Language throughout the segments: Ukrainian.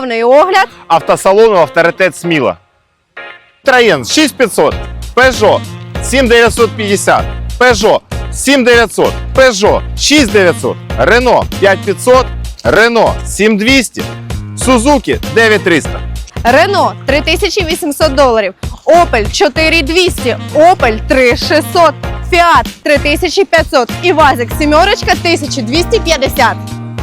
Повний огляд. Автосалону авторитет Сміла. Троєн 6500, Peugeot 7950, Peugeot 7900, Peugeot 6900, Renault 5500, Renault 7200, Suzuki 9300. Рено 3800 доларів. Opel 4200, Opel 3600, Fiat 3500 і Вазик сімерочка 1250.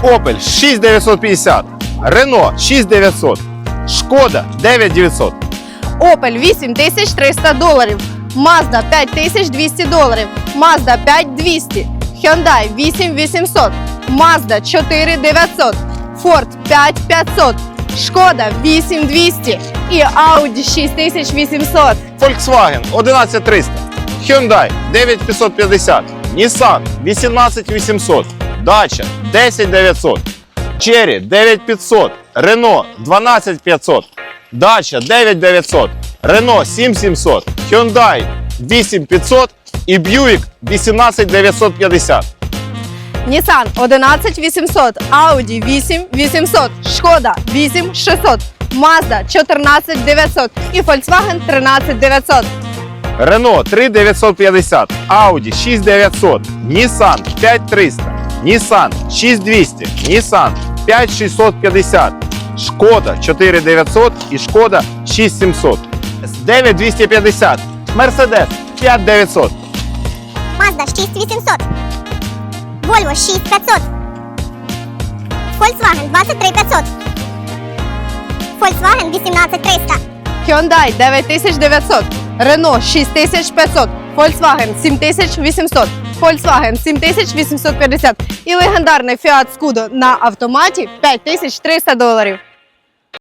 Opel 6950, Renault 6900, Шкода 9900, Opel 8300 доларів, Mazda 5200 доларів, Mazda 5200, Hyundai 8800, Mazda 4900, Ford 5500, Шкода 8200 і Audi 6800. Volkswagen 11300, Hyundai 9550, Nissan 18800, Dacia 10900, Cherry 9500, Renault 12500, Dacia 9900, Renault 7700, Hyundai 8500 і Buick 18950. Nissan 11800, Audi 8800, Шкода 8600, Mazda 14900 і Volkswagen 13900. Renault 3950, Audi 6900, Nissan 5300, Nissan 6200, Nissan 5650, Шкода 4900 і Шкода 6700, 9250, Mercedes 5900, Mazda 6800, Volvo 6500, Volkswagen 23500, Volkswagen 18300, Hyundai 9900, Renault 6500, Volkswagen 7800, Volkswagen 7850 і легендарний Fiat Scudo на автоматі 5300 доларів.